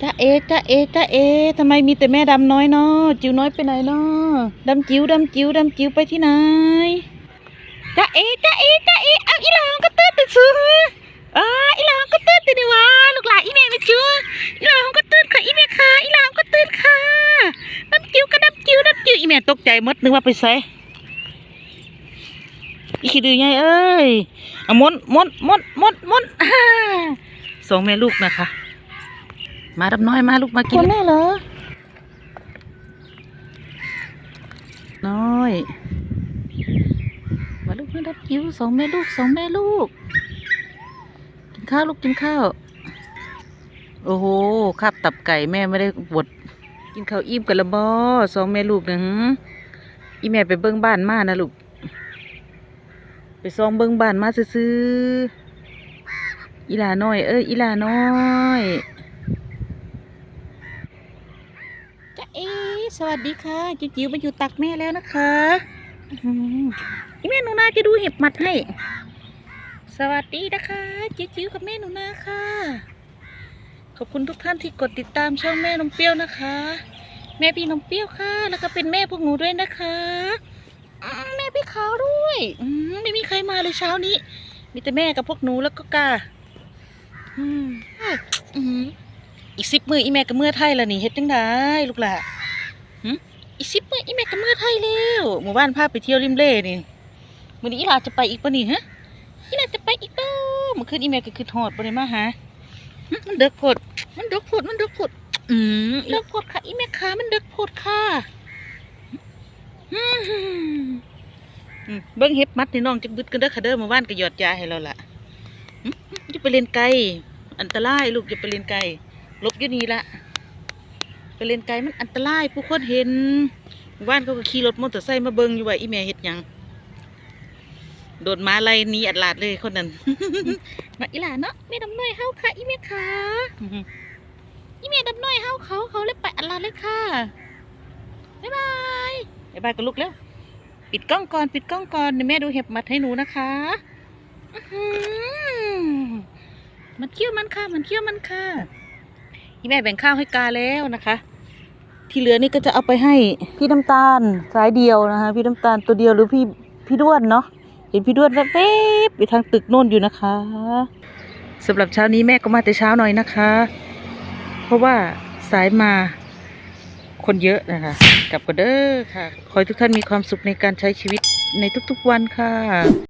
จ้าเอจ้าเอจ้าเอทำไมมีแต่แม่ดำน้อยเนาะจิ๋วน้อยไปไหนเนาะดำจิ๋วดำจิ๋วดำจิ๋วไปที่ไหนจ้าเอจ้าเอจ้าเอเอาอีหลางก็ตื่นตื่นซื้ออ่าอีหลางก็ตื่นตื่นวะลูกหลานอีแม่ไม่จื้ออีหลางก็ตื่นค่ะอีแม่ค่ะอีหลางก็ตื่นค่ะดำจิ๋วก็ดำจิ๋วดำจิ๋วอีแม่ตกใจมดนึกว่าไปใส่อีขี้ดื้อไงเอ้ยอมนมนมนมนมนฮ่าสองแม่ลูกนะคะ มาดับน้อยมาลูกมากินคนแน่เหรอ น้อย มาลูกมาดับกิ้วสองแม่ลูกสองแม่ลูก กินข้าวลูกกินข้าว โอ้โหคาบตับไก่แม่ไม่ได้บดกินข้าวอิ่มกันละบอสองแม่ลูกหนึ่งอีแม่ไปเบิ้งบ้านมานะลูก ไปซองเบิ้งบ้านมาซื้อๆอีหลาน้อย เอ้ยอีหลาน้อย จ้าเอ สวัสดีค่ะจิ๋วจิ๋วมาอยู่ตักแม่แล้วนะคะแม่หนูนาจะดูเห็บหมัดให้ สวัสดีนะคะจิ๋วจิ๋วกับแม่หนูนาค่ะ ขอบคุณทุกท่านที่กดติดตามช่องแม่นมเปรี้ยวนะคะ แม่พี่นมเปรี้ยวค่ะ แล้วก็เป็นแม่พวกหนูด้วยนะคะแม่พี่ขาวด้วยไม่มีใครมาเลยเช้านี้ มีแต่แม่กับพวกหนูแล้วก็กาอืมอืมอีกสิบมืออีแม่ก็เมื่อไทยแล้วนี่เฮ็ดจังไดลูกหล่ะ อีกสิบมืออีแม่ก็เมื่อไทยแล้วหมู่บ้านพาไปเที่ยวริมเล่นี่มื้อนี้อีลาจะไปอีกปะนี่ฮะอีลาจะไปอีกเด้อเมื่อคืนอีแม่ก็คือทอดบ่ได้มาหามันเด็กโพดมันเด็กโพดมันเด็กโพดอืมเด็กโพดค่ะอีแม่ขามันเด็กโพดค่ะอืมเบิ่งเฮ็บมัดนี่น้องจักบึดกันเด้อค่ะเด้อหมู่บ้านก็หยอดยาให้เราล่ะหึอย่าไปเล่นไกลอันตรายลูกอย่าไปเล่นไกลลบอยู่นี่ละ ไปเล่นไกลมันอันตรายผู้คนเห็นหมู่บ้านเขาก็ขี่รถมอเตอร์ไซค์มาเบิงอยู่ว่าอีแม่เฮ็ดหยังโดนหมาไล่หนีอัดลาดเลยคนนั้นมาอีหลาเนาะแม่ดำน้อยเฮาค่ะอีแม่ขาอีแม่ดำน้อยเฮาเขาเขาเลยไปอัดลาดเลยค่ะบ๊ายบายบ๊ายบายกับลูกแล้ว ปิดกล้องก่อนปิดกล้องก่อนเดี๋ยวแม่ดูเห็บหมัดให้หนูนะคะอื้อหือมันเคี้ยวมันค่ะ มันเคี้ยวมันค่ะี่แม่แบ่งข้าวให้กาแล้วนะคะ ที่เหลือนี่ก็จะเอาไปให้พี่น้ำตาลสายเดียวนะคะ พี่น้ำตาลตัวเดียวหรือพี่พี่ด้วนเนาะเห็นพี่ด้วนแวบๆอยู่ทางตึกโน่นอยู่นะคะสำหรับเช้านี้แม่ก็มาแต่เช้าหน่อยนะคะ เพราะว่าสายมาคนเยอะนะคะ กลับกันเด้อค่ะ ขอให้ทุกท่านมีความสุขในการใช้ชีวิตในทุกๆวันค่ะ